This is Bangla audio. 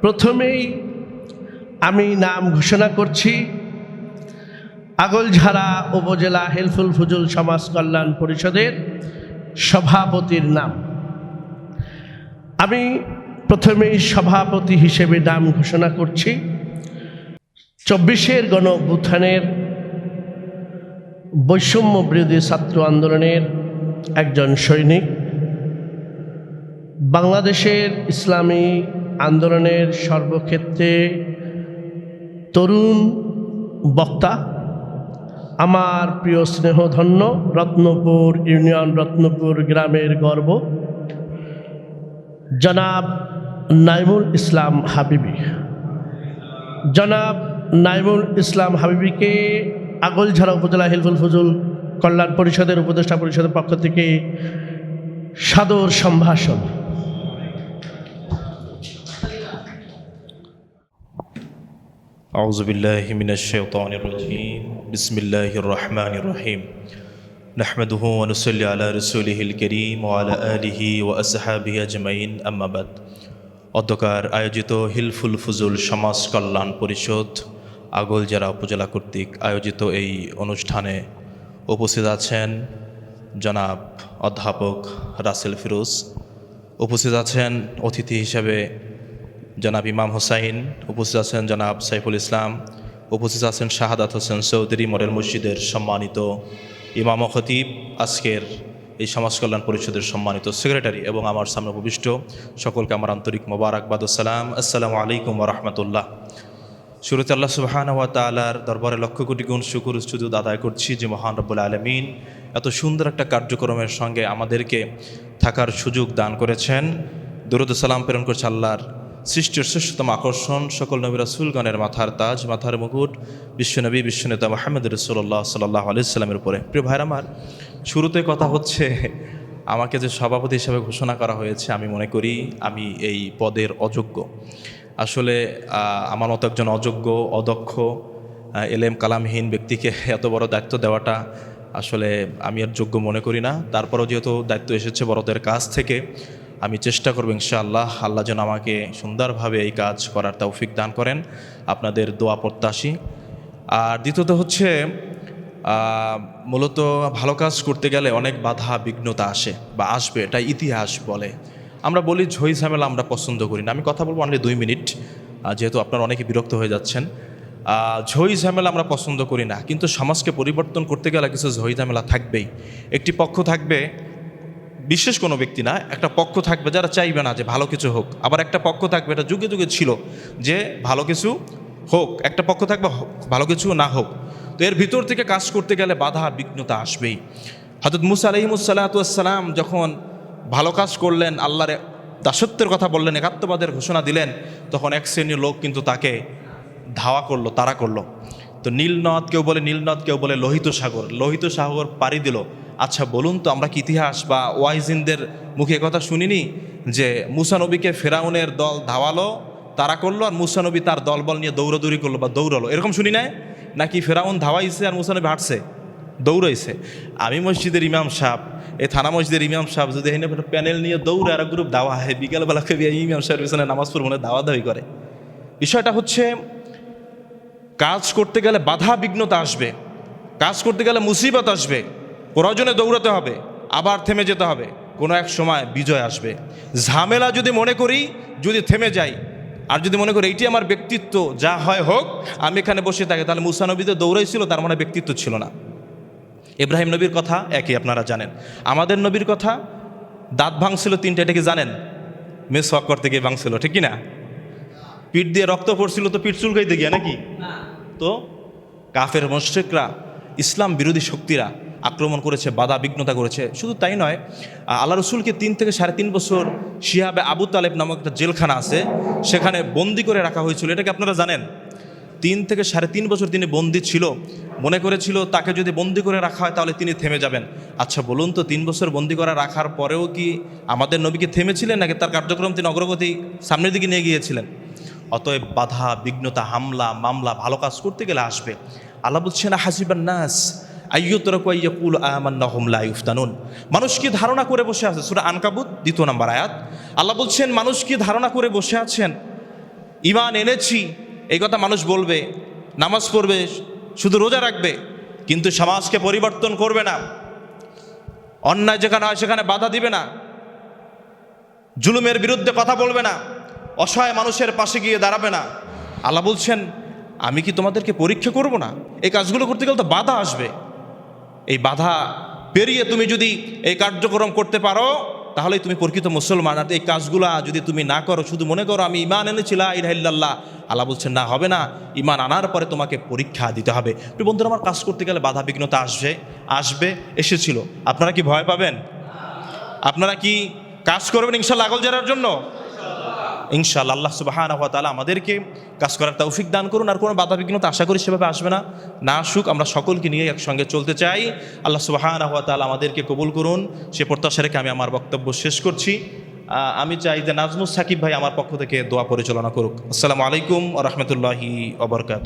প্রথমেই আমি নাম ঘোষণা করছি আগলঝাড়া উপজেলা হেলফুল ফুজুল সমাজ কল্যাণ পরিষদের সভাপতির নাম। আমি প্রথমেই সভাপতি হিসেবে নাম ঘোষণা করছি। চব্বিশের গণ অভ্যুত্থানের বৈষম্য বিরোধী ছাত্র আন্দোলনের একজন সৈনিক। বাংলাদেশের ইসলামী আন্দোলনের সর্বক্ষেত্রে তরুণ বক্তা, আমার প্রিয় স্নেহধন্য রত্নপুর ইউনিয়ন রত্নপুর গ্রামের গর্ব, জনাব নাইমুল ইসলাম হাবিবি। জনাব নাইমুল ইসলাম হাবিবিকে আগলঝাড়া উপজেলা হিলফুল ফজুল কল্যাণ পরিষদের উপদেষ্টা পরিষদের পক্ষ থেকে সাদর সম্ভাষণ। أعوذ بالله من الشيطان الرجيم بسم الله الرحمن الرحيم نحمده ونصلي على رسوله الكريم وعلى آله وأصحابه أجمعين أما بعد অধ্যকার আয়োজিত হিলফুল ফুজুল সমাজ কল্যাণ পরিষদ আগলজেরা উপজেলা কর্তৃক আয়োজিত এই অনুষ্ঠানে উপস্থিত আছেন জনাব অধ্যাপক রাসেল ফিরোজ উপস্থিত আছেন অতিথি হিসেবে জনাব ইমাম হোসাইন, উপস্থিত আছেন জনাব সাইফুল ইসলাম, উপস্থিত আছেন শাহাদাত হোসেন চৌধুরী মডেল মসজিদের সম্মানিত ইমাম খতিব, আজকের এই সমাজ কল্যাণ পরিষদের সম্মানিত সেক্রেটারি এবং আমার সামনে উপবিষ্ট সকলকে আমার আন্তরিক মোবারকবাদ সালাম। আসসালামু আলাইকুম রহমতুল্লাহ। শুরুতে আল্লাহ সুবাহান ওয়া তালার দরবারে লক্ষ কোটি গুণ শুকুর সুজুদ আদায় করছি যে মহান রব্বুল আলমিন এত সুন্দর একটা কার্যক্রমের সঙ্গে আমাদেরকে থাকার সুযোগ দান করেছেন। দুরুদ সালাম প্রেরণ করছে আল্লাহর সৃষ্টির শ্রেষ্ঠতম আকর্ষণ সকল নবী রাসুলগণের মাথার তাজ, মাথার মুকুট, বিশ্বনবী, বিশ্বনেতা মাহমদ রসুল্লাহ সাল্লাহ আলাইসাল্লামের উপরে। প্রিয় ভাইর আমার, শুরুতে কথা হচ্ছে, আমাকে যে সভাপতি হিসাবে ঘোষণা করা হয়েছে, আমি মনে করি আমি এই পদের অযোগ্য। আসলে আমার মতো একজন অযোগ্য, অদক্ষ এলেম কালামহীন ব্যক্তিকে এত বড় দায়িত্ব দেওয়াটা আসলে আমি আর যোগ্য মনে করি না। তারপরও যেহেতু দায়িত্ব এসেছে বড়দের কাছ থেকে আমি চেষ্টা করব ইনশাআল্লাহ আল্লাহ যেন আমাকে সুন্দরভাবে এই কাজ করার তৌফিক দান করেন। আপনাদের দোয়া প্রত্যাশী। আর দ্বিতীয়ত হচ্ছে মূলত ভালো কাজ করতে গেলে অনেক বাধা বিঘ্নতা আসে বা আসবে, এটা ইতিহাস বলে। আমরা বলি ঝই ঝামেলা আমরা পছন্দ করি না। আমি কথা বলব অনলি দুই মিনিট যেহেতু আপনারা অনেকে বিরক্ত হয়ে যাচ্ছেন। ঝই ঝামেলা আমরা পছন্দ করি না, কিন্তু সমাজকে পরিবর্তন করতে গেলে কিছু ঝই ঝামেলা থাকবেই। একটি পক্ষ থাকবে বিশেষ কোনো ব্যক্তি না, একটা পক্ষ থাকবে যারা চাইবে না যে ভালো কিছু হোক। আবার একটা পক্ষ থাকবে, এটা যুগে যুগে ছিল যে ভালো কিছু হোক, একটা পক্ষ থাকবে ভালো কিছু না হোক। তো এর ভিতর থেকে কাজ করতে গেলে বাধা বিঘ্নতা আসবেই। হজরত মুসা আলহিমুসাল্লাতাম যখন ভালো কাজ করলেন, আল্লাহর দাসত্বের কথা বললেন, একাত্মবাদের ঘোষণা দিলেন, তখন এক শ্রেণির লোক কিন্তু তাকে ধাওয়া করল তারা করল। তো নীলনদ কেউ বলে নীলনদ, কেউ বলে লোহিত সাগর। লোহিত সাগর পাড়ি দিল। আচ্ছা বলুন তো আমরা কি ইতিহাস বা ওয়াইজিনদের মুখে কথা শুনিনি? যে মুসানবীকে ফেরাউনের দল ধাওয়ালো, তারা করল, আর মুসানবী তার দলবল নিয়ে দৌড়দৌড়ি করল বা দৌড়ালো। এরকম শুনি নাই? নাকি ফেরাউন ধাওয়াইছে আর মুসানবী হাঁটছে? দৌড়াইছে। আমি মসজিদের ইমাম সাহেব এই থানা মসজিদের ইমাম সাহেব যদি এখানে প্যানেল নিয়ে দৌড়ে আর গ্রুপ দাওয়া হয়, বিকেলবেলা কেউ ইমাম সাহেবের পিছনে নামাজ পড়ব না দাওয়া দাওয়ি করে। বিষয়টা হচ্ছে, কাজ করতে গেলে বাধা বিঘ্নতা আসবে, কাজ করতে গেলে মুসিবত আসবে। প্রয়োজনে দৌড়াতে হবে আবার থেমে যেতে হবে। কোনো এক সময় বিজয় আসবে। ঝামেলা যদি মনে করি যদি থেমে যাই আর যদি মনে করি এইটি আমার ব্যক্তিত্ব যা হয় হোক আমি এখানে বসে থাকি তাহলে মুসানবীতে দৌড়াইছিল তার মানে ব্যক্তিত্ব ছিল না। ইব্রাহিম নবীর কথা একই আপনারা জানেন। আমাদের নবীর কথা দাঁত ভাঙছিল তিনটা এটা কি জানেন? মেস হক করতে গিয়ে ভাঙছিল ঠিক না পিঠ দিয়ে রক্ত পড়ছিল তো পিঠ চুলকাইতে গিয়া নাকি? তো কাফের মুশরিকরা ইসলাম বিরোধী শক্তিরা আক্রমণ করেছে, বাধা বিঘ্নতা করেছে। শুধু তাই নয়, আল্লাহ রসুলকে তিন থেকে সাড়ে তিন বছর শিহাবে আবু তালেব নামক একটা জেলখানা আছে, সেখানে বন্দি করে রাখা হয়েছিল। এটাকে আপনারা জানেন? তিন থেকে সাড়ে তিন বছর তিনি বন্দি ছিল। মনে করেছিল তাকে যদি বন্দি করে রাখা হয় তাহলে তিনি থেমে যাবেন। আচ্ছা বলুন তো, তিন বছর বন্দি করা রাখার পরেও কি আমাদের নবীকে থেমেছিলেন নাকি তার কার্যক্রম তিনি অগ্রগতি সামনের দিকে নিয়ে গিয়েছিলেন? অতএব বাধা, বিঘ্নতা, হামলা, মামলা, ভালো কাজ করতে গেলে আসবে। আল্লাহ বলছেন হাসিবান নাস মানুষ কি ধারণা করে বসে আছে? সূরা আনকাবুত, দ্বিতীয় নাম্বার আয়াত। আল্লাহ বলছেন, মানুষ কি ধারণা করে বসে আছেন? ইমান এনেছি, এই কথা মানুষ বলবে। নামাজ পড়বে, শুধু রোজা রাখবে, কিন্তু সমাজকে পরিবর্তন করবে না। অন্যায় যেখানে হয় সেখানে বাধা দিবে না। জুলুমের বিরুদ্ধে কথা বলবে না। অসহায় মানুষের পাশে গিয়ে দাঁড়াবে না। আল্লাহ বলছেন, আমি কি তোমাদেরকে পরীক্ষা করব না? এই কাজগুলো করতে গেলে তো বাধা আসবে। এই বাধা পেরিয়ে তুমি যদি এই কার্যক্রম করতে পারো তাহলে তুমি প্রকৃত মুসলমান। আর এই কাজগুলা যদি তুমি না করো, শুধু মনে করো আমি ইমান এনেছিলাম ইরাহিল্লাহ আল্লাহ বলছেন, না, হবে না। ইমান আনার পরে তোমাকে পরীক্ষা দিতে হবে। তো বন্ধুরা, আমার কাজ করতে গেলে বাধা বিঘ্নতা আসবে আসবে, এসেছিল। আপনারা কি ভয় পাবেন? আপনারা কি কাজ করবেন ইনশাল্লাহ আগল জেরার জন্য? ইনশাল্লাহ আল্লাহ সুবাহান তালা আমাদেরকে কাজ করার তৌফিক দান করুন। আর কোনো বাধা বিঘ্নতা আশা করি সেভাবে আসবে না। না আসুক, আমরা সকলকে নিয়ে একসঙ্গে চলতে চাই। আল্লাহ সুবাহান তালা আমাদেরকে কবুল করুন। সে প্রত্যাশা রেখে আমি আমার বক্তব্য শেষ করছি। আমি চাই যে নাজমুল সাকিব ভাই আমার পক্ষ থেকে দোয়া পরিচালনা করুক। আসসালামু আলাইকুম রহমতুল্লাহি অবরকাত